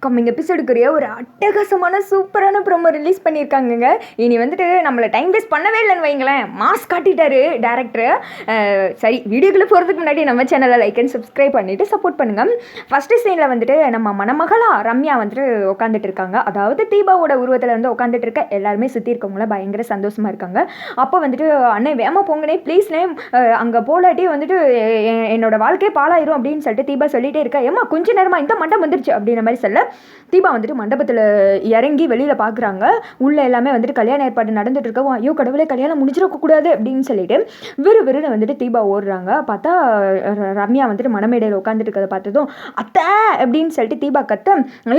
Upcoming எபிசோடுக்குரிய ஒரு அட்டகாசமான சூப்பரான ப்ரோமோ ரிலீஸ் பண்ணியிருக்காங்கங்க. இனி வந்துட்டு நம்மளை டைம் வேஸ்ட் பண்ணவே இல்லைன்னு வைங்களேன். மாஸ் காட்டிட்டாரு டேரக்டர் சரி வீடியோக்குள்ளே போகிறதுக்கு முன்னாடி நம்ம சேனலை லைக் அண்ட் சப்ஸ்கிரைப் பண்ணிவிட்டு சப்போர்ட் பண்ணுங்கள் ஃபஸ்ட்டு சீனில் வந்துட்டு நம்ம மணமகளா ரம்யா வந்துட்டு உட்காந்துட்டு இருக்காங்க. அதாவது தீபாவோட உருவத்தில் வந்து உட்காந்துட்டு இருக்க எல்லாருமே சுற்றி இருக்கவங்கள பயங்கர சந்தோஷமாக இருக்காங்க. அப்போ வந்துட்டு அண்ணே வேமா போங்கனே ப்ளீஸ்னே அங்கே போலாட்டி வந்துட்டு என்னோட வாழ்க்கையே பாலாயிரும் அப்படின்னு சொல்லிட்டு தீபா சொல்லிகிட்டே இருக்கா. ஏம்மா கொஞ்ச நேரமாக இந்த மண்டம் வந்துருச்சு அப்படின்ற மாதிரி சொல்ல தீபா வந்துட்டு மண்டபத்தில் இறங்கி வெளியில் பார்க்குறாங்க உள்ளே எல்லாமே வந்துட்டு கல்யாண ஏற்பாடு நடந்துட்டு இருக்கோம் ஐயோ கடவுளே கல்யாணம் முடிஞ்சிடக்கூடாது அப்படின்னு சொல்லிட்டு விறு விறுன்னு வந்துட்டு தீபா ஓடுறாங்க. பார்த்தா ரம்யா வந்துட்டு மணமேடையில் உட்காந்துட்டு இருக்கிறத பார்த்ததும் அத்தை அப்படின்னு சொல்லிட்டு தீபா கத்த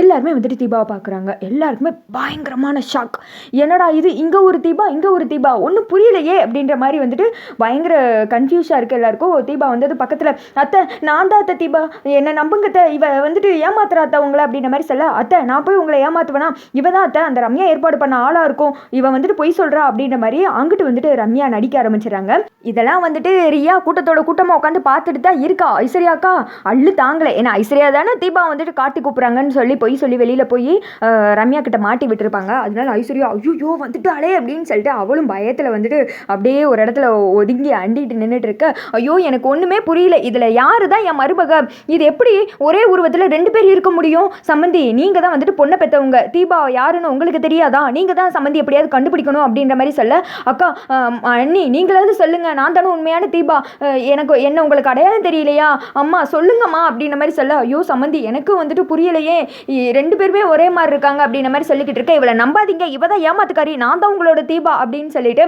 எல்லாருமே வந்துட்டு தீபாவை பார்க்குறாங்க எல்லாருக்குமே பயங்கரமான ஷாக் என்னடா இது? இங்கே ஒரு தீபா இங்கே ஒரு தீபா ஒன்றும் புரியலையே அப்படின்ற மாதிரி வந்துட்டு பயங்கர கன்ஃபியூஸாக இருக்குது எல்லாருக்கும். தீபா வந்தது பக்கத்தில் அத்தை நான் தான் அத்தை தீபா. என்னை நம்புங்கத்தை இவ வந்துட்டு ஏமாத்துறா அத்தை உங்களை அப்படின்ற மாதிரி சொல்ல அத்தை நான் போய் உங்களை ஏமாத்துவேனா? இவ தான் அத்தை அந்த ரம்யா ஏற்பாடு பண்ண ஆளாக இருக்கும். இவன் வந்துட்டு பொய் சொல்கிறா அப்படின்ற மாதிரி அங்கிட்டு வந்துட்டு ரம்யா நடிக்க ஆரம்பிச்சிடுறாங்க. இதெல்லாம் வந்துட்டு ரியா கூட்டத்தோட கூட்டமாக உட்காந்து பார்த்துட்டு தான் இருக்கா? ஐஸ்வர்யாக்கா அள்ளு தாங்கலை. ஏன்னா ஐஸ்வர்யா தானே தீபா வந்துட்டு காட்டி கூப்பிட்றாங்கன்னு சொல்லி பொய் சொல்லி வெளியில் போய் ரம்யா கிட்ட மாட்டி விட்டுருப்பாங்க. அதனால ஐஸ்வர்யா ஐயோ வந்துட்டாளே அப்படின்னு சொல்லிட்டு அவளும் பயத்தில் வந்துட்டு அப்படியே ஒரு இடத்துல ஒதுங்கி அண்டிட்டு நின்றுட்டு இருக்க. ஐயோ எனக்கு ஒன்றுமே புரியல. இதில் யாரு தான் என் மருமக? இது எப்படி ஒரே உருவத்தில் ரெண்டு பேர் இருக்க முடியும்? சம்மந்த நீங்கள் தான் வந்துட்டு பொண்ணை பெற்றவங்க. தீபா யாருன்னு உங்களுக்கு தெரியாதா? நீங்கள் தான் சம்மந்தி எப்படியாவது கண்டுபிடிக்கணும் அப்படின்ற மாதிரி சொல்ல அக்கா அண்ணி நீங்களாவது சொல்லுங்க. நான் தானே உண்மையான தீபா. எனக்கு என்ன உங்களுக்கு அடையாளம் தெரியலையா? அம்மா சொல்லுங்கம்மா அப்படின்ற மாதிரி சொல்ல ஐயோ சம்மந்தி எனக்கும் வந்துட்டு புரியலையே. இ- ரெண்டு பேருமே ஒரே மாதிரி இருக்காங்க அப்படின்ற மாதிரி சொல்லிக்கிட்டு இருக்க இவளை நம்பாதீங்க. இவ தான் ஏமாத்துக்காரி. நான் தான் உங்களோட தீபா அப்படின்னு சொல்லிட்டு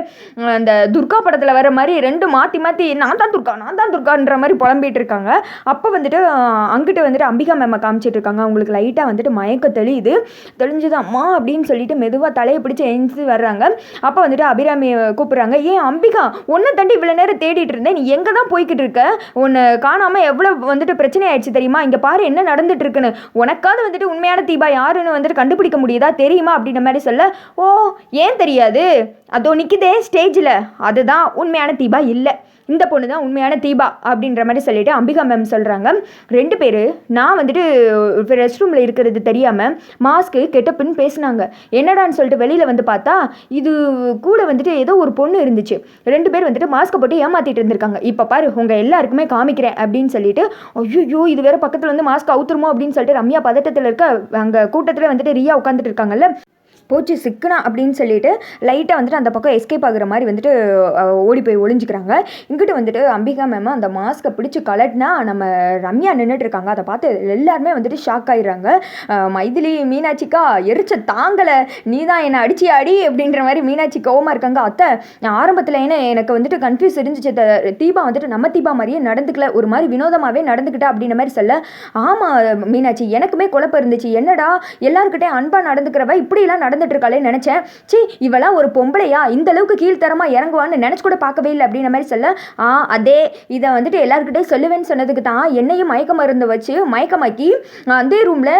அந்த துர்கா படத்தில் வர மாதிரி ரெண்டு மாற்றி மாற்றி நான் தான் துர்கா நான் தான் துர்கான்ற மாதிரி புலம்பிகிட்டு இருக்காங்க. அப்போ வந்துட்டு அஹ், அங்கிட்டு வந்துட்டு அம்பிகா மேம் காமிச்சிட்டு இருக்காங்க. அவங்களுக்கு லைட்டாக வந்துட்டு மயக்கம் தெளியுது. தெளிஞ்சுதாம்மா அப்படின்னு சொல்லிட்டு மெதுவாக தலையை பிடிச்சி எழுந்து வர்றாங்க. அப்போ வந்துட்டு அபிராமியை கூப்பிட்றாங்க. ஏன் அம்பிகா ஒன்றை தண்டி இவ்வளோ நேரம் தேடிட்டு இருந்தேன். நீ எங்கே தான் போய்கிட்டு இருக்க? உன்னை காணாமல் எவ்வளோ வந்துட்டு பிரச்சனை ஆயிடுச்சு தெரியுமா? இங்கே பாரு என்ன நடந்துட்டு இருக்குன்னு. உனக்காவது வந்துட்டு உண்மையான தீபா யாருன்னு வந்துட்டு கண்டுபிடிக்க முடியுதா? தெரியுமா? அப்படின்ற மாதிரி சொல்ல ஓ ஏன் தெரியாது? அதோ நிற்கிதே ஸ்டேஜில் அதுதான் உண்மையான தீபா இல்லை. இந்த பொண்ணு தான் உண்மையான தீபா அப்படின்ற மாதிரி சொல்லிட்டு அம்பிகா மேம் சொல்கிறாங்க ரெண்டு பேர் நான் வந்துட்டு ரெஸ்ட் ரூமில் இருக்கிறது தெரியாமல் மாஸ்க்கு கெட்டப்புன்னு பேசுனாங்க. என்னடான்னு சொல்லிட்டு வெளியில் வந்து பார்த்தா இது கூட வந்துட்டு ஏதோ ஒரு பொண்ணு இருந்துச்சு. ரெண்டு பேர் வந்துட்டு மாஸ்க்கை போட்டு ஏமாற்றிட்டு இருந்திருக்காங்க. இப்போ பாரு உங்கள் எல்லாருக்குமே காமிக்கிறேன் அப்படின்னு சொல்லிட்டு ஐயோ இது வேறு பக்கத்தில் வந்து மாஸ்க் அவுத்துருமோ அப்படின்னு சொல்லிட்டு ரம்யா பதட்டத்தில் இருக்க அங்கே கூட்டத்தில் வந்துட்டு ரியா உட்காந்துட்டு இருக்காங்கல்ல போச்சு சிக்கனா அப்படின்னு சொல்லிட்டு லைட்டாக வந்துட்டு அந்த பக்கம் எஸ்கேப் ஆகுற மாதிரி வந்துட்டு ஓடி போய் ஒளிஞ்சிக்கிறாங்க. இங்கிட்டு வந்துட்டு அம்பிகா மேம் அந்த மாஸ்க்கை பிடிச்சி கலட்டினா நம்ம ரம்யா நின்றுட்டு இருக்காங்க. அதை பார்த்து எல்லாருமே வந்துட்டு ஷாக் ஆயிடுறாங்க. மைதிலி மீனாட்சிக்கா எரிச்ச தாங்கலை. நீ தான் என்னை அடிச்சு அடி அப்படின்ற மாதிரி மீனாட்சி கோவமாக இருக்காங்க. அத்தை நான் ஆரம்பத்தில் என்ன எனக்கு வந்துட்டு கன்ஃபியூஸ் இருந்துச்சு. த- தீபா வந்துட்டு நம்ம தீபா மாதிரியே நடந்துக்கல. ஒரு மாதிரி வினோதமாகவே நடந்துக்கிட்டா அப்படின்ற மாதிரி சொல்ல ஆமாம் மீனாட்சி எனக்குமே குழப்பம் இருந்துச்சு. என்னடா எல்லாருக்கிட்டே அன்பாக நடந்துக்கிறவ இப்படிலாம் நடந்துட்டு இருக்காளே நினச்சேன். சி இவெல்லாம் ஒரு பொம்பளையா? இந்த அளவுக்கு கீழ்த்தரமாக இறங்குவான்னு நினச்சி கூட பார்க்கவே இல்லை அப்படின்ற மாதிரி சொல்ல ஆ அதே இதை வந்துட்டு எல்லாருக்கிட்டே சொல்லுவேன்னு சொன்னதுக்கு தான் என்னையும் மயக்க மருந்து வச்சு மயக்கமாக்கி அதே ரூமில்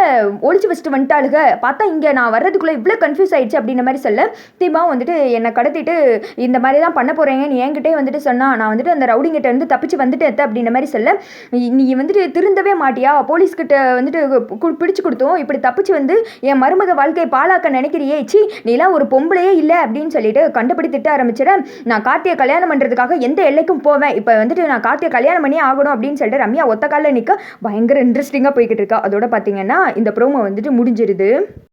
ஒழிச்சு வச்சுட்டு வந்துட்டாளுக. பார்த்தா இங்கே நான் வர்றதுக்குள்ளே இவ்வளோ கன்ஃபியூஸ் ஆயிடுச்சு அப்படின்ற மாதிரி சொல்ல தீபா வந்துட்டு என்னை கடத்திட்டு இந்த மாதிரி தான் பண்ண போகிறேங்கன்னு என்கிட்டே வந்துட்டு சொன்னா நான் வந்துட்டு அந்த ரவுடிங்கிட்ட இருந்து தப்பிச்சு வந்துட்டேன் அப்படின்ற மாதிரி சொல்ல நீ- வந்துட்டு திருந்தவே மாட்டியா? போலீஸ்கிட்ட வந்துட்டு கு- பிடிச்சு கொடுத்தோம். இப்படி தப்பிச்சு வந்து என் மருமக வாழ்க்கையை பாழாக்க நினைக்கிறியே சி நீலாம் ஒரு பொம்பளையே இல்லை அப்படின்னு சொல்லிட்டு கண்டுபிடி திட்ட நான் கார்த்தியை கல்யாணம் பண்ணுறதுக்காக எந்த எல்லைக்கும் போவேன். இப்போ வந்துட்டு நான் கார்த்தியை கல்யாணம் பண்ணி ஆகணும் அப்படின்னு சொல்லிட்டு ரம்யா ஒத்த காலில் நிற்க பயங்கர இன்ட்ரெஸ்டிங்காக போய்கிட்டு இருக்கா. அதோட பார்த்தீங்கன்னா இந்த ப்ரோமோ வந்துட்டு முடிஞ்சிருது.